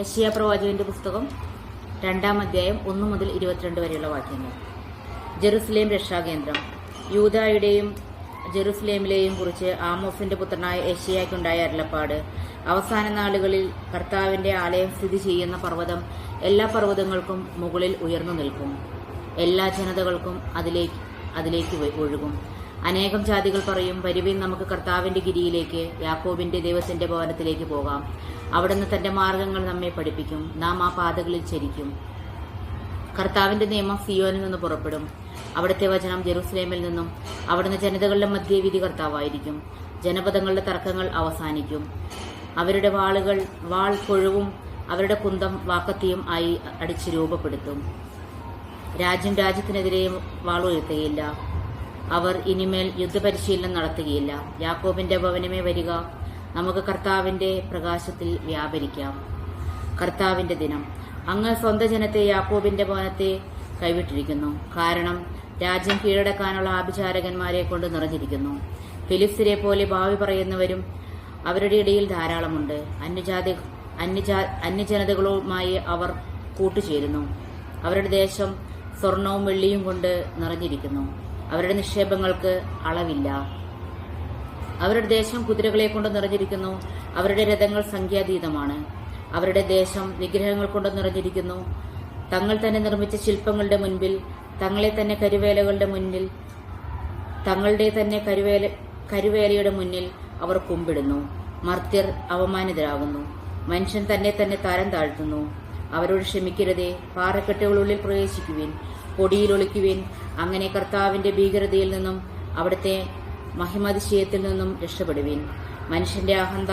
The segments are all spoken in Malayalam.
യശിയ പ്രവാചകന്റെ പുസ്തകം രണ്ടാം അധ്യായം ഒന്ന് മുതൽ ഇരുപത്തിരണ്ട് വരെയുള്ള വാക്യങ്ങൾ. ജെറുസലേം രക്ഷാകേന്ദ്രം. യൂതായുടെയും ജെറുസലേമിലെയും കുറിച്ച് ആമോസിന്റെ പുത്രനായ ഏഷ്യയ്ക്കുണ്ടായ അരുളപ്പാട്. അവസാന നാളുകളിൽ കർത്താവിന്റെ ആലയം സ്ഥിതി ചെയ്യുന്ന പർവതം എല്ലാ പർവതങ്ങൾക്കും മുകളിൽ ഉയർന്നു നിൽക്കും. എല്ലാ ജനതകൾക്കും അതിലേക്ക് അതിലേക്ക് ഒഴുകും. അനേകം ജാതികൾ പറയും വരുവിൻ നമുക്ക് കർത്താവിന്റെ ഗിരിയിലേക്ക് യാക്കോബിന്റെ ദൈവത്തിന്റെ ഭവനത്തിലേക്ക് പോകാം. അവിടുന്ന് തന്റെ മാർഗങ്ങൾ നമ്മെ പഠിപ്പിക്കും. നാം ആ പാതകളിൽ ചരിക്കും. കർത്താവിന്റെ നിയമം സിയോനിൽ നിന്ന് പുറപ്പെടും. അവിടുത്തെ വചനം ജെറുസലേമിൽ നിന്നും അവിടുന്ന് ജനതകളുടെ മധ്യവിധി കർത്താവായിരിക്കും. ജനപദങ്ങളുടെ തർക്കങ്ങൾ അവസാനിക്കും. അവരുടെ വാളുകൾ വാൾ കൊഴുവും അവരുടെ കുന്തം വാക്കത്തിയും ആയി അടിച്ച് രൂപപ്പെടുത്തും. രാജ്യം രാജ്യത്തിനെതിരെ വാളുയർത്തുകയില്ല അവർ ഇനിമേൽ യുദ്ധപരിശീലനം നടത്തുകയില്ല. യാക്കോബിന്റെ ഭവനമേ വരിക. നമുക്ക് കർത്താവിന്റെ പ്രകാശത്തിൽ വ്യാപരിക്കാം. കർത്താവിന്റെ ദിനം. അങ്ങ് സ്വന്തം ജനത്തെ യാക്കോബിന്റെ ഭവനത്തെ കൈവിട്ടിരിക്കുന്നു. കാരണം രാജ്യം കീഴടക്കാനുള്ള ആഭിചാരകന്മാരെ കൊണ്ട് നിറഞ്ഞിരിക്കുന്നു. ഫിലിപ്സിനെ പോലെ ഭാവി പറയുന്നവരും അവരുടെ ഇടയിൽ ധാരാളമുണ്ട്. അന്യജാതി അന്യജാ അന്യജനതകളുമായി അവർ കൂട്ടുചേരുന്നു. അവരുടെ ദേശം സ്വർണവും വെള്ളിയും കൊണ്ട് നിറഞ്ഞിരിക്കുന്നു. അവരുടെ നിക്ഷേപങ്ങൾക്ക് അളവില്ല. അവരുടെ ദേശം കുതിരകളെ കൊണ്ട് നിറഞ്ഞിരിക്കുന്നു. അവരുടെ രഥങ്ങൾ സംഖ്യാതീതമാണ്. അവരുടെ ദേശം വിഗ്രഹങ്ങൾ കൊണ്ട് നിറഞ്ഞിരിക്കുന്നു. തങ്ങൾ തന്നെ നിർമ്മിച്ച ശില്പങ്ങളുടെ മുൻപിൽ തങ്ങളെ തന്നെ കരുവേലകളുടെ മുന്നിൽ തങ്ങളുടെ തന്നെ കരുവേല കരുവേലയുടെ മുന്നിൽ അവർ കുമ്പിടുന്നു. മർത്യർ അവമാനിതരാകുന്നു മനുഷ്യൻ തന്നെ തന്നെ തരം താഴ്ത്തുന്നു. അവരോട് ക്ഷമിക്കരുതേ. പാറക്കെട്ടുകളുള്ളിൽ പ്രവേശിക്കുവിൻ. പൊടിയിൽ ഒളിക്കുവിൻ അങ്ങനെ കർത്താവിന്റെ ഭീകരതയിൽ നിന്നും അവിടുത്തെ മഹിമതിശയത്തിൽ നിന്നും രക്ഷപ്പെടുവിൻ. മനുഷ്യന്റെ അഹന്ത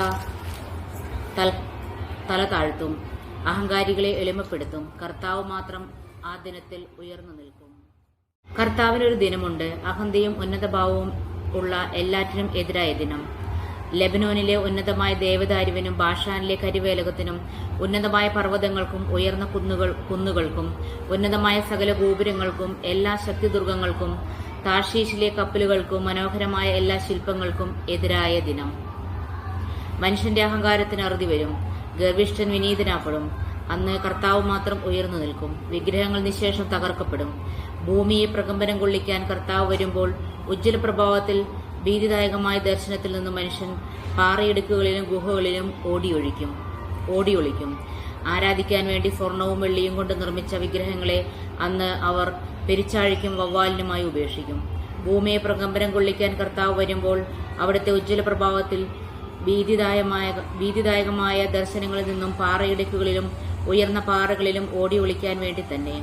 തല താഴ്ത്തും അഹങ്കാരികളെ എളിമപ്പെടുത്തും. കർത്താവ് മാത്രം ആ ദിനത്തിൽ ഉയർന്നു നിൽക്കും. കർത്താവിനൊരു ദിനമുണ്ട്. അഹന്തയും ഉന്നതഭാവവും ഉള്ള എല്ലാറ്റിനും എതിരായ ദിനം. ലെബനോനിലെ ഉന്നതമായ ദേവദാരുവിനും ബാഷാനിലെ കരിവേലകത്തിനും ഉന്നതമായ പർവതങ്ങൾക്കും ഉയർന്ന കുന്നുകൾ കുന്നുകൾക്കും ഉന്നതമായ സകല ഗോപുരങ്ങൾക്കും എല്ലാ ശക്തിദുർഗങ്ങൾക്കും താഷീഷിലെ കപ്പലുകൾക്കും മനോഹരമായ എല്ലാ ശില്പങ്ങൾക്കും എതിരായ ദിനം. മനുഷ്യന്റെ അഹങ്കാരത്തിന് അറുതി വരും. ഗർഭിഷ്ഠൻ വിനീതനാപ്പെടും. അന്ന് കർത്താവ് മാത്രം ഉയർന്നു നിൽക്കും. വിഗ്രഹങ്ങൾ നിശേഷം തകർക്കപ്പെടും. ഭൂമിയെ പ്രകമ്പനം കൊള്ളിക്കാൻ കർത്താവ് വരുമ്പോൾ ഉജ്ജ്വല പ്രഭാവത്തിൽ ഭീതിദായകമായ ദർശനത്തിൽ നിന്ന് മനുഷ്യൻ പാറയിടുക്കുകളിലും ഗുഹകളിലും ഓടിയൊഴിക്കും. ഓടിയൊളിക്കും. ആരാധിക്കാൻ വേണ്ടി സ്വർണവും വെള്ളിയും കൊണ്ട് നിർമ്മിച്ച വിഗ്രഹങ്ങളെ അന്ന് അവർ പെരിച്ചാഴിക്കും വവ്വാലിനുമായി ഉപേക്ഷിക്കും. ഭൂമിയെ പ്രകമ്പനം കൊള്ളിക്കാൻ കർത്താവ് വരുമ്പോൾ അവിടുത്തെ ഉജ്ജ്വല പ്രഭാവത്തിൽ ഭീതിദായമായ ഭീതിദായകമായ ദർശനങ്ങളിൽ നിന്നും പാറയിടുക്കുകളിലും ഉയർന്ന പാറകളിലും ഓടി ഒളിക്കാൻ വേണ്ടി തന്നെ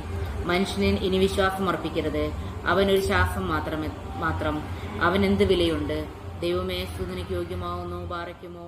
മനുഷ്യന് ഇനി വിശ്വാസം അർപ്പിക്കരുത് അവനൊരു ശ്വാസം മാത്രമേ മാത്രം. അവൻ എന്ത് വിലയുണ്ട്? ദൈവമേ സ്തുതിനിക്ക് യോഗ്യമാവുന്നു പാറയ്ക്കുമോ